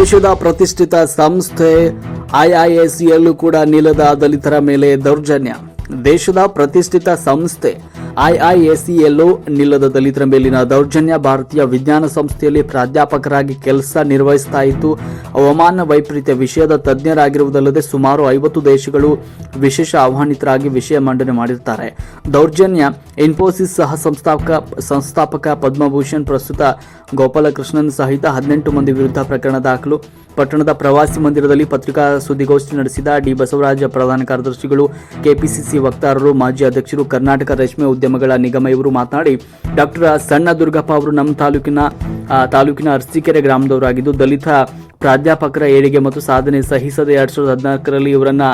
ದೇಶದ ಪ್ರತಿಷ್ಠಿತ ಸಂಸ್ಥೆ ಐಐಎಸ್ಸಿಯಲ್ಲೂ ಕೂಡ ನಿಲದ ದಲಿತರ ಮೇಲೆ ದೌರ್ಜನ್ಯ. ದೇಶದ ಪ್ರತಿಷ್ಠಿತ ಸಂಸ್ಥೆ ಐಐಎಸ್ಸಿಯಲ್ಲೂ ನಿಲ್ಲದ ದಲಿತರ ಮೇಲಿನ ದೌರ್ಜನ್ಯ ಭಾರತೀಯ ವಿಜ್ಞಾನ ಸಂಸ್ಥೆಯಲ್ಲಿ ಪ್ರಾಧ್ಯಾಪಕರಾಗಿ ಕೆಲಸ ನಿರ್ವಹಿಸ್ತಾ ಇತ್ತು ಹವಾಮಾನ ವೈಪರೀತ್ಯ ವಿಷಯದ ತಜ್ಞರಾಗಿರುವುದಲ್ಲದೆ ಸುಮಾರು ಐವತ್ತು ದೇಶಗಳು ವಿಶೇಷ ಆಹ್ವಾನಿತರಾಗಿ ವಿಷಯ ಮಂಡನೆ ಮಾಡಿರ್ತಾರೆ ದೌರ್ಜನ್ಯ ಇನ್ಫೋಸಿಸ್ ಸಹ ಸಂಸ್ಥಾಪಕ ಸಂಸ್ಥಾಪಕ ಪದ್ಮಭೂಷಣ್ ಪ್ರಸ್ತುತ ಗೋಪಾಲಕೃಷ್ಣನ್ ಸಹಿತ ಹದಿನೆಂಟು ಮಂದಿ ವಿರುದ್ಧ ಪ್ರಕರಣ ದಾಖಲು. ಪಟ್ಟಣದ ಪ್ರವಾಸಿ ಮಂದಿರದಲ್ಲಿ ಪತ್ರಿಕಾ ಸುದ್ದಿಗೋಷ್ಠಿ ನಡೆಸಿದ ಡಿ ಬಸವರಾಜ ಪ್ರಧಾನ ಕಾರ್ಯದರ್ಶಿಗಳು, ಕೆಪಿಸಿಸಿ ವಕ್ತಾರರು, ಮಾಜಿ ಅಧ್ಯಕ್ಷರು, ಕರ್ನಾಟಕ ರೇಷ್ಮೆ ಉದ್ಯಮಗಳ ನಿಗಮ ಇವರು ಮಾತನಾಡಿ ಡಾಕ್ಟರ್ ಸಣ್ಣ ದುರ್ಗಪ್ಪ ಅವರು ನಮ್ಮ ತಾಲೂಕಿನ ತಾಲೂಕಿನ ಅರಸೀಕೆರೆ ಗ್ರಾಮದವರಾಗಿದ್ದು, ದಲಿತ ಪ್ರಾಧ್ಯಾಪಕರ ಏಳಿಗೆ ಮತ್ತು ಸಾಧನೆ ಸಹಿಸದೆ ಎರಡ್ ಸಾವಿರದ ಹದಿನಾಲ್ಕರಲ್ಲಿ ಇವರನ್ನ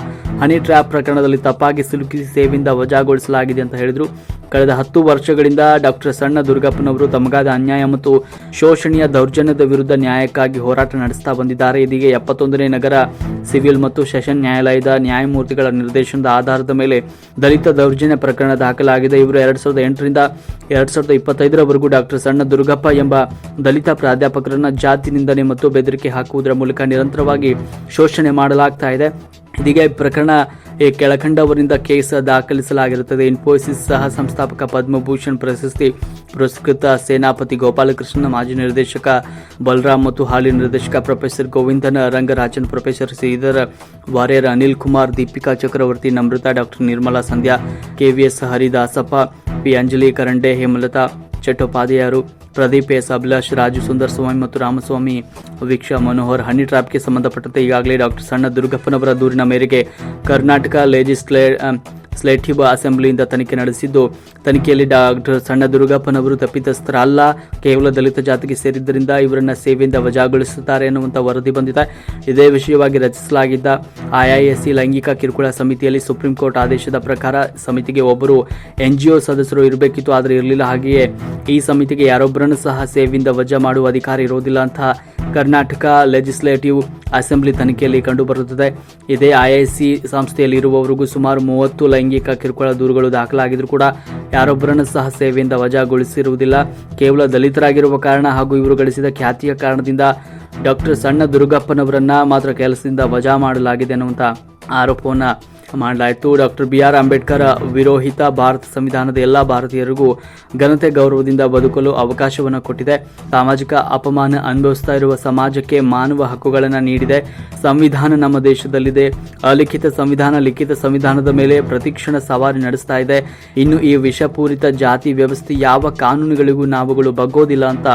ಹನಿ ಟ್ರ್ಯಾಪ್ ಪ್ರಕರಣದಲ್ಲಿ ತಪ್ಪಾಗಿ ಸಿಲುಕಿಸಿ ಸೇವೆಯಿಂದ ವಜಾಗೊಳಿಸಲಾಗಿದೆ ಅಂತ ಹೇಳಿದರು. ಕಳೆದ ಹತ್ತು ವರ್ಷಗಳಿಂದ ಡಾಕ್ಟರ್ ಸಣ್ಣ ದುರ್ಗಪ್ಪನವರು ತಮಗಾದ ಅನ್ಯಾಯ ಮತ್ತು ಶೋಷಣೀಯ ದೌರ್ಜನ್ಯದ ವಿರುದ್ಧ ನ್ಯಾಯಕ್ಕಾಗಿ ಹೋರಾಟ ನಡೆಸ್ತಾ ಬಂದಿದ್ದಾರೆ. ಇದೀಗ ಎಪ್ಪತ್ತೊಂದನೇ ನಗರ ಸಿವಿಲ್ ಮತ್ತು ಸೆಷನ್ ನ್ಯಾಯಾಲಯದ ನ್ಯಾಯಮೂರ್ತಿಗಳ ನಿರ್ದೇಶನದ ಆಧಾರದ ಮೇಲೆ ದಲಿತ ದೌರ್ಜನ್ಯ ಪ್ರಕರಣ ದಾಖಲಾಗಿದೆ. ಇವರು ಎರಡ್ ಸಾವಿರದ ಎಂಟರಿಂದ ಎರಡ್ ಸಾವಿರದ ಇಪ್ಪತ್ತೈದರವರೆಗೂ ಡಾಕ್ಟರ್ ಸಣ್ಣ ದುರ್ಗಪ್ಪ ಎಂಬ ದಲಿತ ಪ್ರಾಧ್ಯಾಪಕರನ್ನ ಜಾತಿ ನಿಂದನೆ ಮತ್ತು ಬೆದರಿಕೆ ಹಾಕುವುದರ ಮೂಲಕ ನಿರಂತರವಾಗಿ ಶೋಷಣೆ ಮಾಡಲಾಗ್ತಾ ಇದೆ. ಇದೀಗ ಪ್ರಕರಣ, ಈ ಕೆಳಕಂಡವರಿಂದ ಕೇಸ್ ದಾಖಲಿಸಲಾಗಿರುತ್ತದೆ. ಇನ್ಫೋಸಿಸ್ ಸಹ ಸಂಸ್ಥಾಪಕ ಪದ್ಮಭೂಷಣ್ ಪ್ರಶಸ್ತಿ ಪುರಸ್ಕೃತ ಸೇನಾಪತಿ ಗೋಪಾಲಕೃಷ್ಣ ಮಾಜಿ ನಿರ್ದೇಶಕ ಬಲರಾಮ್ ಮತ್ತು ಹಾಲಿ ನಿರ್ದೇಶಕ professor Govindan, Rangarajan, professor Shridhar, Warrier Anil Kumar, Deepika Chakravarthy Namrata doctor Nirmala Sandhya K V S Haridasappa, P Anjali Karande, Hemalatha ಚಟ್ಟೋಪಾಧ್ಯಾಯರು Pradeep S. Abhilash, Raju Sundar Swamy ಮತ್ತು ರಾಮಸ್ವಾಮಿ ವೀಕ್ಷಾ ಮನೋಹರ್. ಹನಿ ಟ್ರಾಪ್ಗೆ ಸಂಬಂಧಪಟ್ಟಂತೆ ಈಗಾಗಲೇ ಡಾಕ್ಟರ್ ಸಣ್ಣ ದುರ್ಗಪ್ಪನವರ ದೂರಿನ ಮೇರೆಗೆ ಕರ್ನಾಟಕ ಲೆಜಿಸ್ಲೇ ಸ್ಲೇಟಿವ್ ಅಸೆಂಬ್ಲಿಯಿಂದ ತನಿಖೆ ನಡೆಸಿದ್ದು. ತನಿಖೆಯಲ್ಲಿ ಡಾಕ್ಟರ್ ಸಣ್ಣ ದುರ್ಗಪ್ಪನವರು ತಪ್ಪಿತಸ್ಥರಲ್ಲ. ಕೇವಲ ದಲಿತ ಜಾತಿಗೆ ಸೇರಿದ್ದರಿಂದ ಇವರನ್ನ ಸೇವೆಯಿಂದ ವಜಾಗೊಳಿಸುತ್ತಾರೆ ಎನ್ನುವಂಥ ವರದಿ ಬಂದಿದೆ. ಇದೇ ವಿಷಯವಾಗಿ ರಚಿಸಲಾಗಿದ್ದ ಐಐಎಸ್ಸಿ ಲೈಂಗಿಕ ಕಿರುಕುಳ ಸಮಿತಿಯಲ್ಲಿ ಸುಪ್ರೀಂ ಕೋರ್ಟ್ ಆದೇಶದ ಪ್ರಕಾರ ಸಮಿತಿಗೆ ಒಬ್ಬರು ಎನ್ಜಿಒ ಸದಸ್ಯರು ಇರಬೇಕಿತ್ತು, ಆದರೆ ಇರಲಿಲ್ಲ. ಹಾಗೆಯೇ ಈ ಸಮಿತಿಗೆ ಯಾರೊಬ್ಬರನ್ನು ಸಹ ಸೇವೆಯಿಂದ ವಜಾ ಮಾಡುವ ಅಧಿಕಾರ ಇರೋದಿಲ್ಲ ಅಂತ ಕರ್ನಾಟಕ ಲೆಜಿಸ್ಲೇಟಿವ್ ಅಸೆಂಬ್ಲಿ ತನಿಖೆಯಲ್ಲಿ ಕಂಡುಬರುತ್ತದೆ. ಇದೇ ಐಐಸಿ ಸಂಸ್ಥೆಯಲ್ಲಿ ಇರುವವರಿಗೂ ಸುಮಾರು ಮೂವತ್ತು ಲೈಂಗಿಕ ಕಿರುಕುಳ ದೂರುಗಳು ದಾಖಲಾಗಿದ್ರು ಕೂಡ ಯಾರೊಬ್ಬರನ್ನು ಸಹ ಸೇವೆಯಿಂದ ವಜಾಗೊಳಿಸಿರುವುದಿಲ್ಲ. ಕೇವಲ ದಲಿತರಾಗಿರುವ ಕಾರಣ ಹಾಗೂ ಇವರು ಗಳಿಸಿದ ಖ್ಯಾತಿಯ ಕಾರಣದಿಂದ ಡಾಕ್ಟರ್ ಸಣ್ಣ ದುರ್ಗಪ್ಪನವರನ್ನ ಮಾತ್ರ ಕೆಲಸದಿಂದ ವಜಾ ಮಾಡಲಾಗಿದೆ ಅನ್ನುವಂಥ ಆರೋಪವನ್ನು ಮಾಡಲಾಯಿತು. ಡಾಕ್ಟರ್ ಬಿ ಆರ್ ಅಂಬೇಡ್ಕರ್ ವಿರೋಹಿತ ಭಾರತ ಸಂವಿಧಾನದ ಎಲ್ಲ ಭಾರತೀಯರಿಗೂ ಘನತೆ ಗೌರವದಿಂದ ಬದುಕಲು ಅವಕಾಶವನ್ನು ಕೊಟ್ಟಿದೆ. ಸಾಮಾಜಿಕ ಅಪಮಾನ ಅನುಭವಿಸ್ತಾ ಇರುವ ಸಮಾಜಕ್ಕೆ ಮಾನವ ಹಕ್ಕುಗಳನ್ನು ನೀಡಿದೆ. ಸಂವಿಧಾನ ನಮ್ಮ ದೇಶದಲ್ಲಿದೆ. ಅಲಿಖಿತ ಸಂವಿಧಾನ, ಲಿಖಿತ ಸಂವಿಧಾನದ ಮೇಲೆ ಪ್ರತಿಕ್ಷಣ ಸವಾರಿ ನಡೆಸ್ತಾ ಇದೆ. ಇನ್ನು ಈ ವಿಷಪೂರಿತ ಜಾತಿ ವ್ಯವಸ್ಥೆ ಯಾವ ಕಾನೂನುಗಳಿಗೂ ನಾವುಗಳು ಬಗ್ಗೋದಿಲ್ಲ ಅಂತ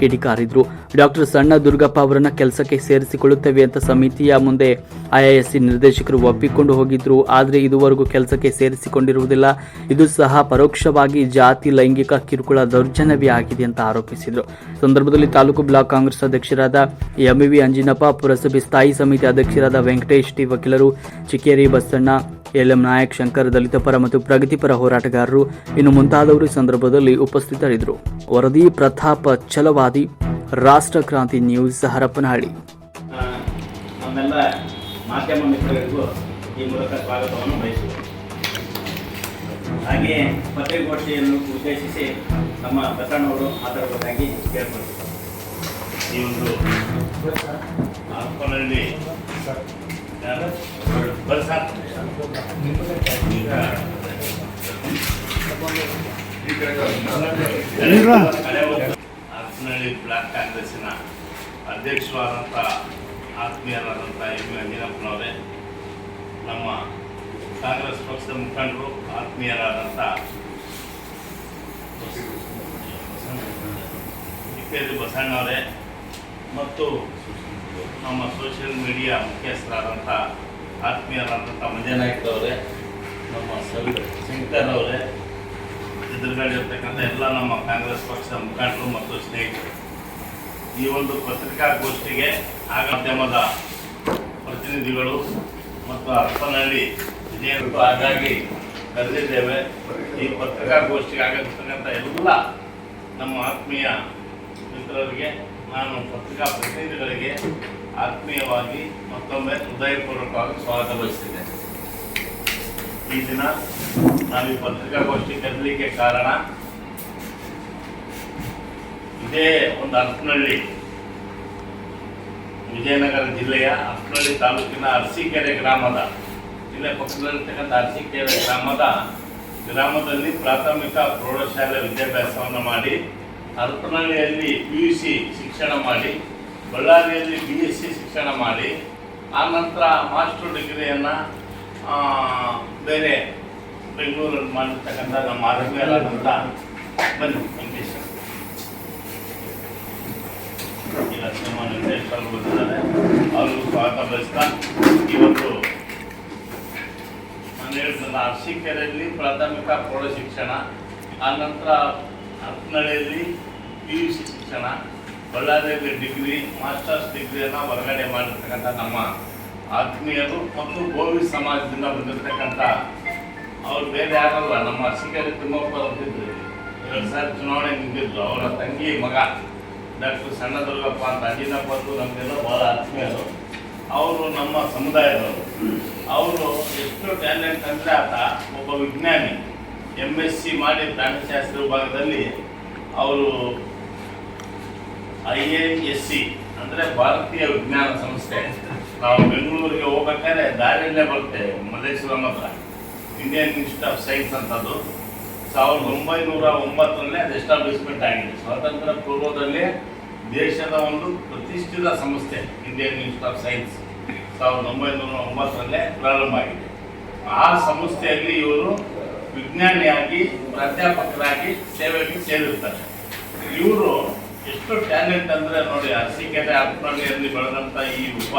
ಕಿಡಿಕಾರಿದ್ರು. ಡಾಕ್ಟರ್ ಸಣ್ಣ ದುರ್ಗಪ್ಪ ಅವರನ್ನ ಕೆಲಸಕ್ಕೆ ಸೇರಿಸಿಕೊಳ್ಳುತ್ತೇವೆ ಅಂತ ಸಮಿತಿಯ ಮುಂದೆ ಐಐಎಸ್ಸಿ ನಿರ್ದೇಶಕರು ಒಪ್ಪಿಕೊಂಡು ಹೋಗಿದ್ರು. ಆದರೆ ಇದುವರೆಗೂ ಕೆಲಸಕ್ಕೆ ಸೇರಿಸಿಕೊಂಡಿರುವುದಿಲ್ಲ. ಇದು ಸಹ ಪರೋಕ್ಷವಾಗಿ ಜಾತಿ, ಲೈಂಗಿಕ ಕಿರುಕುಳ ದೌರ್ಜನ್ಯವೇ ಆಗಿದೆ ಅಂತ ಆರೋಪಿಸಿದರು. ಸಂದರ್ಭದಲ್ಲಿ ತಾಲೂಕು ಬ್ಲಾಕ್ ಕಾಂಗ್ರೆಸ್ ಅಧ್ಯಕ್ಷರಾದ ಎಂವಿ ಅಂಜಿನಪ್ಪ, ಪುರಸಭೆ ಸ್ಥಾಯಿ ಸಮಿತಿ ಅಧ್ಯಕ್ಷರಾದ ವೆಂಕಟೇಶ್ ಟಿ ವಕೀಲರು, ಚಿಕ್ಕೇರಿ ಬಸಣ್ಣ, ಎಲ್ಎಂ ನಾಯಕ್, ಶಂಕರ್ ದಲಿತ ಪರ ಮತ್ತು ಪ್ರಗತಿಪರ ಹೋರಾಟಗಾರರು ಇನ್ನು ಮುಂತಾದವರು ಸಂದರ್ಭದಲ್ಲಿ ಉಪಸ್ಥಿತರಿದ್ದರು. ವರದಿ ಪ್ರತಾಪ ಛಲವಾದಿ, ರಾಷ್ಟ್ರ ಕ್ರಾಂತಿ ನ್ಯೂಸ್ ಹರಪನಹಳ್ಳಿ. ಮಾಧ್ಯಮ ಮಿತ್ರರಿಗೂ ಈ ಮೂಲಕ ಸ್ವಾಗತವನ್ನು ಬಯಸುತ್ತೇವೆ ಹಾಗೆಯೇ ಪತ್ರಿಕೋಷ್ಠಿಯನ್ನು ಉದ್ದೇಶಿಸಿ ನಮ್ಮ ಬಸಣ್ಣವರು ಮಾತಾಡಬೇಕಾಗಿ ಕೇಳ್ಕೊಳ್ತೀವಿ ಈ ಒಂದು ಹರಪನಹಳ್ಳಿ ಬ್ಲಾಕ್ ಕಾಂಗ್ರೆಸ್ಸಿನ ಅಧ್ಯಕ್ಷರಾದಂಥ ಆತ್ಮೀಯರಾದಂಥ ಎಂ ಅಂಜಿನಪ್ಪನವರೇ ನಮ್ಮ ಕಾಂಗ್ರೆಸ್ ಪಕ್ಷದ ಮುಖಂಡರು ಆತ್ಮೀಯರಾದಂಥ ಇತ್ಯಾದಿ ಬಸಣ್ಣವರೇ ಮತ್ತು ನಮ್ಮ ಸೋಷಿಯಲ್ ಮೀಡಿಯಾ ಮುಖ್ಯಸ್ಥರಾದಂಥ ಆತ್ಮೀಯರಾದಂಥ ಮಂಜನಾಯ್ಕರವರೇ ನಮ್ಮ ಶಂಕರ್ ಅವರೇ, ಎದುರುಗಡೆ ಎಲ್ಲ ನಮ್ಮ ಕಾಂಗ್ರೆಸ್ ಪಕ್ಷದ ಮುಖಂಡರು ಮತ್ತು ಸ್ನೇಹಿತರು. ಈ ಒಂದು ಪತ್ರಿಕಾಗೋಷ್ಠಿಗೆ ಆಗ ಮಾಧ್ಯಮದ ಪ್ರತಿನಿಧಿಗಳು ಮತ್ತು ಹರಪನಹಳ್ಳಿ ವಿಜಯರು ಹಾಗಾಗಿ ಕರೆದಿದ್ದೇವೆ. ಈ ಪತ್ರಿಕಾಗೋಷ್ಠಿಗೆ ಆಗಮಿಸ್ತಕ್ಕಂಥ ಎಲ್ಲ ನಮ್ಮ ಆತ್ಮೀಯ ಮಿತ್ರರಿಗೆ, ನಾನು ಪತ್ರಿಕಾ ಪ್ರತಿನಿಧಿಗಳಿಗೆ ಆತ್ಮೀಯವಾಗಿ ಮತ್ತೊಮ್ಮೆ ಹೃದಯಪೂರ್ವಕವಾಗಿ ಸ್ವಾಗತ ಈ ದಿನ ನಾವು ಈ ಪತ್ರಿಕಾಗೋಷ್ಠಿ ಕರೀಲಿಕ್ಕೆ ಕಾರಣ ಇದೇ ಒಂದು ಹರಪನಹಳ್ಳಿ ವಿಜಯನಗರ ಜಿಲ್ಲೆಯ ಹತ್ತನಹಳ್ಳಿ ತಾಲೂಕಿನ ಅರಸೀಕೆರೆ ಗ್ರಾಮದ, ಜಿಲ್ಲೆ ಪಕ್ಕದಲ್ಲಿರ್ತಕ್ಕಂಥ ಅರಸೀಕೆರೆ ಗ್ರಾಮದ, ಗ್ರಾಮದಲ್ಲಿ ಪ್ರಾಥಮಿಕ ಪ್ರೌಢಶಾಲೆ ವಿದ್ಯಾಭ್ಯಾಸವನ್ನು ಮಾಡಿ, ಹರಪನಹಳ್ಳಿಯಲ್ಲಿ ಪಿ ಯು ಸಿ ಶಿಕ್ಷಣ ಮಾಡಿ, ಬಳ್ಳಾರಿಯಲ್ಲಿ ಬಿ ಎಸ್ ಸಿ ಶಿಕ್ಷಣ ಮಾಡಿ, ಆ ನಂತರ ಮಾಸ್ಟರ್ ಡಿಗ್ರಿಯನ್ನು ಬೇರೆ ಬೆಂಗಳೂರಲ್ಲಿ ಮಾಡಿರ್ತಕ್ಕಂಥ ನಮ್ಮ ಆರೋಗ್ಯ ಬನ್ನಿ. ಬಂದಿದ್ದಾರೆ, ಅವ್ರಿಗೂ ಸ್ವಾಗತ ಬಯಸ್ತಾ ಇವತ್ತು ನಾನು ಪ್ರಾಥಮಿಕ ಪ್ರೌಢ ಶಿಕ್ಷಣ ಆನಂತರ ನಂತರ ಹತ್ತನಹಳ್ಳಿಯಲ್ಲಿ ಪಿ ಯು ಸಿ ಶಿಕ್ಷಣ, ಬಳ್ಳಾರಿಯಲ್ಲಿ ಡಿಗ್ರಿ, ಮಾಸ್ಟರ್ಸ್ ಡಿಗ್ರಿಯನ್ನು ಹೊರಗಡೆ ಮಾಡಿರ್ತಕ್ಕಂಥ ನಮ್ಮ ಆತ್ಮೀಯರು ಮತ್ತು ಗೋವಿ ಸಮಾಜದಿಂದ ಬಂದಿರತಕ್ಕಂಥ ಅವ್ರು ಬೇರೆ ಯಾರಲ್ಲ, ನಮ್ಮ ಅರಸೀಕೆರೆ ಅಂತಿದ್ರು ಎರಡು ಸಾರಿ, ಚುನಾವಣೆ ನಿಂತಿದ್ರು ಅವರ ತಂಗಿ ಮಗ. ಡಾಕ್ಟರ್ ಸಣ್ಣದುರ್ಗಪ್ಪ ಅಂತ ಅಂಜಿನಪ್ಪ ಅಂತ ನಮಗೆಲ್ಲ ಭಾಳ ಆತ್ಮೀಯರು ಅವರು ನಮ್ಮ ಸಮುದಾಯದವರು. ಅವರು ಎಷ್ಟು ಟ್ಯಾಲೆಂಟ್ ಅಂದರೆ ಆತ ಒಬ್ಬ ವಿಜ್ಞಾನಿ. ಎಂ ಎಸ್ ಸಿ ಮಾಡಿ ಪ್ರಾಣಿಶಾಸ್ತ್ರ ವಿಭಾಗದಲ್ಲಿ ಅವರು ಐ ಎ ಎಸ್ ಸಿ ಅಂದರೆ ಭಾರತೀಯ ವಿಜ್ಞಾನ ಸಂಸ್ಥೆ. ನಾವು ಬೆಂಗಳೂರಿಗೆ ಹೋಗ್ಬೇಕಾದ್ರೆ ದಾರಿಯಲ್ಲೇ ಬರುತ್ತೆ. ಮಲ್ಲೇಶ್ವರಂ ಹತ್ರ. ಇಂಡಿಯನ್ ಇನ್ಸ್ಟಿಟ್ಯೂಟ್ ಆಫ್ ಸೈನ್ಸ್ ಅಂತದ್ದು. ಸಾವಿರದ ಒಂಬೈನೂರ ಒಂಬತ್ತರಲ್ಲೇ ಅದು ಎಸ್ಟಾಬ್ಲಿಷ್ಮೆಂಟ್ ಆಗಿದೆ. ಸ್ವಾತಂತ್ರ್ಯ ಪೂರ್ವದಲ್ಲಿ ದೇಶದ ಒಂದು ಪ್ರತಿಷ್ಠಿತ ಸಂಸ್ಥೆ ಇಂಡಿಯನ್ ಇನ್ಸ್ಟಿಟ್ಯೂಟ್ ಆಫ್ ಸೈನ್ಸ್ ಸಾವಿರದ ಒಂಬೈನೂರ ಒಂಬತ್ತರಲ್ಲೇ ಪ್ರಾರಂಭ ಆಗಿದೆ. ಆ ಸಂಸ್ಥೆಯಲ್ಲಿ ಇವರು ವಿಜ್ಞಾನಿಯಾಗಿ, ಪ್ರಾಧ್ಯಾಪಕರಾಗಿ ಸೇವೆಗೆ ಸೇರಿರ್ತಾರೆ. ಇವರು ಎಷ್ಟು ಟ್ಯಾಲೆಂಟ್ ಅಂದರೆ ನೋಡಿ, ಅರಸೀಕೆರೆ ಆತ್ಮಹಳ್ಳಿಯಲ್ಲಿ ಬೆಳೆದಂಥ ಈ ಒಬ್ಬ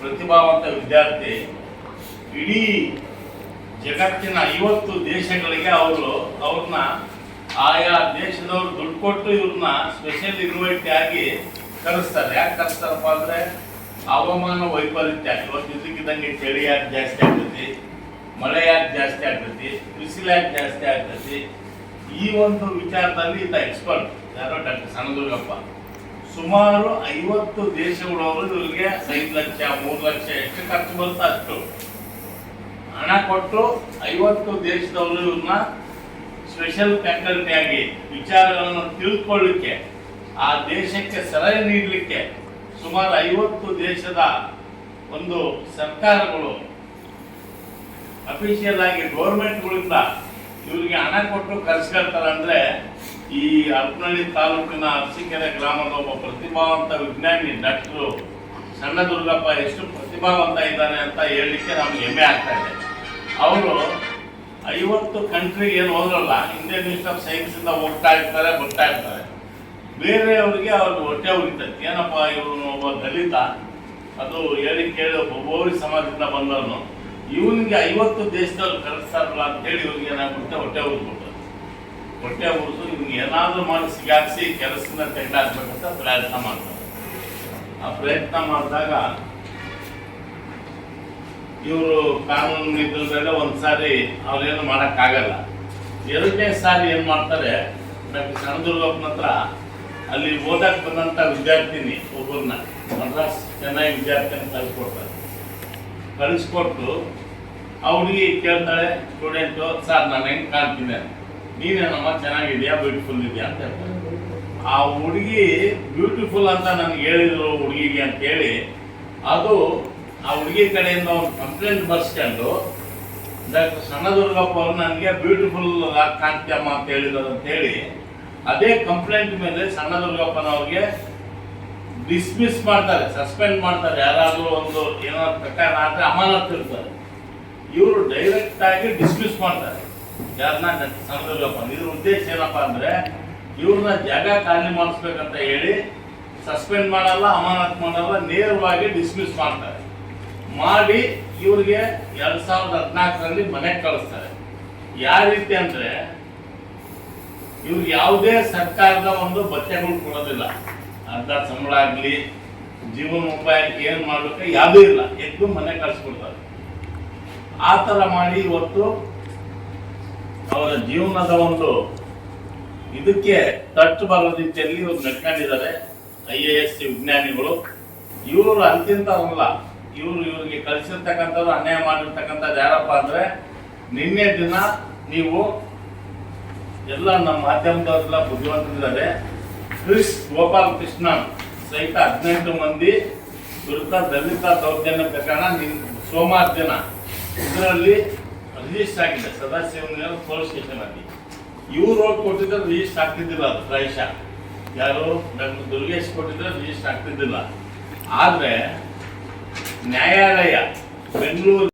ಪ್ರತಿಭಾವಂತ ವಿದ್ಯಾರ್ಥಿ ಇಡೀ ಜಗತ್ತಿನ ಐವತ್ತು ದೇಶಗಳಿಗೆ ಅವರು, ಅವ್ರನ್ನ ಆಯಾ ದೇಶದವ್ರು ದುಡ್ಡು ಕೊಟ್ಟು ಇವ್ರನ್ನ ಸ್ಪೆಷಲ್ ಇನ್ವೈಟ್ ಆಗಿ ಕರೆಸ್ತಾರೆ. ಯಾಕೆ ಕರೆಸ್ತಾರಪ್ಪ ಅಂದರೆ ಹವಾಮಾನ ವೈಪರೀತ್ಯ ಇವತ್ತು ಇದಕ್ಕಿದ್ದಂಗೆ ಚಳಿ ಯಾಕೆ ಜಾಸ್ತಿ ಆಗ್ತೈತಿ ಮಳೆ ಯಾಕೆ ಜಾಸ್ತಿ ಆಗ್ತೈತಿ ಬಿಸಿಲು ಯಾಕೆ ಜಾಸ್ತಿ ಆಗ್ತೈತಿ ಈ ಒಂದು ವಿಚಾರದಲ್ಲಿ ಇದ್ದ ಎಕ್ಸ್ಪರ್ಟ್ ಯಾರೋ ಡಾಕ್ಟರ್ ಸಣ್ಣದುರ್ಗಪ್ಪ ಸುಮಾರು ಐವತ್ತು ದೇಶಗಳವರು ಇವರಿಗೆ ಐದು ಲಕ್ಷ, ಮೂರು ಲಕ್ಷ ಎಷ್ಟು ಖರ್ಚು ಬರುತ್ತೋ ಅಷ್ಟು. ಹಣ ಕೊಟ್ಟು ಐವತ್ತು ದೇಶದವರು ಇವ್ರನ್ನ ಸ್ಪೆಷಲ್ ಫ್ಯಾಕಲ್ಟಿ ಆಗಿ ವಿಚಾರಗಳನ್ನು ತಿಳ್ಕೊಳ್ಳಿಕ್ಕೆ, ಆ ದೇಶಕ್ಕೆ ಸಲಹೆ ನೀಡಲಿಕ್ಕೆ ಸುಮಾರು ಐವತ್ತು ದೇಶದ ಒಂದು ಸರ್ಕಾರಗಳು ಅಫಿಷಿಯಲ್ ಆಗಿ ಗೌರ್ಮೆಂಟ್ಗಳಿಂದ ಇವರಿಗೆ ಹಣ ಕೊಟ್ಟು ಕರೆಸ್ಕೊಳ್ತಾರೆ ಅಂದರೆ ಈ ಹರಪನಹಳ್ಳಿ ತಾಲೂಕಿನ ಅರಸೀಕೆರೆ ಗ್ರಾಮದ ಒಬ್ಬ ಪ್ರತಿಭಾವಂತ ವಿಜ್ಞಾನಿ ಡಾಕ್ಟರ್ ಸಣ್ಣದುರ್ಗಪ್ಪ ಎಷ್ಟು ಪ್ರತಿಭಾವಂತ ಇದ್ದಾನೆ ಅಂತ ಹೇಳಲಿಕ್ಕೆ ನಮ್ಗೆ ಹೆಮ್ಮೆ ಆಗ್ತಾ ಇದೆ. ಅವರು ಐವತ್ತು ಕಂಟ್ರಿಗೆ ಏನು ಹೋದ್ರಲ್ಲ ಇಂಡಿಯನ್ ಮಿನಿಸ್ಟರ್ ಆಫ್ ಸೈನ್ಸ್ ಇಂದ ಹೋಗ್ತಾ ಇರ್ತಾರೆ, ಬರ್ತಾ ಇರ್ತಾರೆ. ಬೇರೆಯವರಿಗೆ ಅವ್ರಿಗೆ ಹೊಟ್ಟೆ ಉರಿತೈತೆ. ಏನಪ್ಪ ಇವನು ಒಬ್ಬ ದಲಿತ, ಅದು ಹೇಳಿ ಕೇಳಿ ಒಬ್ಬ ಬೋವಿ ಸಮಾಜದಿಂದ ಬಂದವನು. ಇವನಿಗೆ ಐವತ್ತು ದೇಶದಲ್ಲಿ ಕರೆಸ್ತಾರಲ್ಲ ಅಂತೇಳಿ ಇವ್ರಿಗೆ ಏನಾಗ್ಬಿಡುತ್ತೆ? ಹೊಟ್ಟೆ ಉರಿದ್ಬಿಟ್ಟು ಹೊಟ್ಟೆ ಉರಿದು ಇವ್ನಿಗೆ ಏನಾದರೂ ಮಾಡಿ ಸಿಗಾಕ್ಸಿ ಕೆಲಸದಿಂದ ತೆಗೆದಾಕ್ಬೇಕಂತ ಪ್ರಯತ್ನ ಮಾಡ್ತಾರೆ. ಆ ಪ್ರಯತ್ನ ಮಾಡಿದಾಗ ಇವರು ಕಾನೂನು ನಿಂತಲ್ದಲ್ಲೇ ಒಂದ್ಸಾರಿ ಅವ್ರೇನು ಮಾಡೋಕ್ಕಾಗಲ್ಲ. ಎರಡನೇ ಸಾರಿ ಏನು ಮಾಡ್ತಾರೆ ಡಾಕ್ಟರ್ ಸಣ್ಣದುರ್ಗಪ್ಪನ ಹತ್ರ ಅಲ್ಲಿ ಓದಕ್ಕೆ ಬಂದಂಥ ವಿದ್ಯಾರ್ಥಿನಿ ಒಬ್ಬರನ್ನ ಮದ್ರಾಸ್ ಚೆನ್ನೈ ವಿದ್ಯಾರ್ಥಿನಿ ಕಳಿಸ್ಕೊಡ್ತಾರೆ. ಕಳಿಸ್ಕೊಟ್ಟು ಆ ಹುಡುಗಿ ಕೇಳ್ತಾಳೆ, ಸ್ಟೂಡೆಂಟು, ಸರ್, ನಾನು ಹೆಂಗೆ ಕಾಣ್ತೀನಿ ನೀನೇನಮ್ಮ ಚೆನ್ನಾಗಿದೆಯಾ, ಬ್ಯೂಟಿಫುಲ್ ಇದೆಯಾ? ಅಂತ ಹೇಳ್ತಾರೆ. ಆ ಹುಡುಗಿ ಬ್ಯೂಟಿಫುಲ್ ಅಂತ ನನಗೆ ಹೇಳಿದ್ರು, ಹುಡುಗಿಗೆ ಅಂತ ಹೇಳಿ, ಅದು ಆ ಹುಡುಗಿ ಕಡೆಯಿಂದ ಒಂದು ಕಂಪ್ಲೇಂಟ್ ಬರ್ಸ್ಕೊಂಡು ಡಾಕ್ಟರ್ ಸಣ್ಣದುರ್ಗಪ್ಪ ಅವರು ನನಗೆ ಬ್ಯೂಟಿಫುಲ್ ಕಾಣ್ತೀಯಮ್ಮ ಅಂತ ಹೇಳಿದ್ರು ಅಂತ ಹೇಳಿ, ಅದೇ ಕಂಪ್ಲೇಂಟ್ ಮೇಲೆ ಸಣ್ಣದುರ್ಗಪ್ಪನವ್ರಿಗೆ ಡಿಸ್ಮಿಸ್ ಮಾಡ್ತಾರೆ ಸಸ್ಪೆಂಡ್ ಮಾಡ್ತಾರೆ. ಯಾರಾದರೂ ಒಂದು ಏನೋ ಪ್ರಕಾರ ಆದರೆ ಅಮಾನತ್ ಇರ್ತಾರೆ. ಇವರು ಡೈರೆಕ್ಟ್ ಆಗಿ ಡಿಸ್ಮಿಸ್ ಮಾಡ್ತಾರೆ. ಯಾರನ್ನ ಸಣ್ಣದುರ್ಗಪ್ಪ ಇದ್ರ ಉದ್ದೇಶ ಏನಪ್ಪ ಅಂದರೆ, ಇವ್ರನ್ನ ಜಾಗ ಖಾಲಿ ಮಾಡಿಸ್ಬೇಕಂತ ಹೇಳಿ ಸಸ್ಪೆಂಡ್ ಮಾಡಲ್ಲ, ಅಮಾನತ್ ಮಾಡಲ್ಲ, ನೇರವಾಗಿ ಡಿಸ್ಮಿಸ್ ಮಾಡ್ತಾರೆ. ಮಾಡಿ ಇವ್ರಿಗೆ ಎರಡ್ ಸಾವಿರದ ಹದಿನಾಲ್ಕರಲ್ಲಿ ಮನೆಗೆ ಕಳಿಸ್ತಾರೆ. ಯಾವ ರೀತಿ ಅಂದ್ರೆ ಇವ್ರಿಗೆ ಯಾವುದೇ ಸರ್ಕಾರದ ಒಂದು ಭತ್ಯೆಗಳು ಕೊಡೋದಿಲ್ಲ. ಅರ್ಧ ಸಂಬಳ ಆಗ್ಲಿ ಜೀವನೋಪಾಯಕ್ಕೆ ಏನ್ ಮಾಡ್ಬೇಕು ಯಾವುದೂ ಇಲ್ಲ. ಎದ್ದು ಮನೆ ಕಳಿಸ್ಕೊಡ್ತಾರೆ. ಆ ಥರ ಮಾಡಿ ಇವತ್ತು ಅವರ ಜೀವನದ ಒಂದು ಇದಕ್ಕೆ ತಟ್ಟು ಬರೋ ರೀತಿಯಲ್ಲಿ ಇವ್ರು ನಡ್ಕೊಂಡಿದ್ದಾರೆ. ಐ ಎ ಎಸ್ ವಿಜ್ಞಾನಿಗಳು. ಇವರು ಅಂತಿಂತವಲ್ಲ. ಇವರು ಇವ್ರಿಗೆ ಕಳಿಸಿರ್ತಕ್ಕಂಥದ್ದು, ಅನ್ಯಾಯ ಮಾಡಿರ್ತಕ್ಕಂಥದ್ದು ಯಾರಪ್ಪ ಅಂದ್ರೆ, ನಿನ್ನೆ ದಿನ ನೀವು ಎಲ್ಲ ನಮ್ಮ ಮಾಧ್ಯಮದವರೆಲ್ಲ ಬುದ್ಧಿವಂತರಿದ್ದಾರೆ. ಕ್ರಿಸ್ ಗೋಪಾಲ್ ಕೃಷ್ಣನ್ ಸಹಿತ ಹದಿನೆಂಟು ಮಂದಿ ವಿರುದ್ಧ ದಲಿತ ದೌರ್ಜನ್ಯ ಪ್ರಕರಣ ನಿನ್ ಸೋಮವಾರ ದಿನ. ಇದರಲ್ಲಿ ರಿಜಿಸ್ಟರ್ ಆಗಿದೆ ಸದಸ್ಯ ಪೊಲೀಸ್ ಸ್ಟೇಷನ್ ಅಲ್ಲಿ. ಇವ್ರು ಹೋಗಿ ಕೊಟ್ಟಿದ್ರೆ ರಿಜಿಸ್ಟರ್ ಆಗ್ತಿದ್ದಿಲ್ಲ ಅದು ಪ್ರಾಯಶಃ. ಯಾರು ಡಾಕ್ಟರ್ ದುರ್ಗೇಶ್ ಕೊಟ್ಟಿದ್ರೆ ರಿಜಿಸ್ಟರ್ ಆಗ್ತಿದ್ದಿಲ್ಲ. ಆದ್ರೆ న్యాయాలయ బెంగళూరు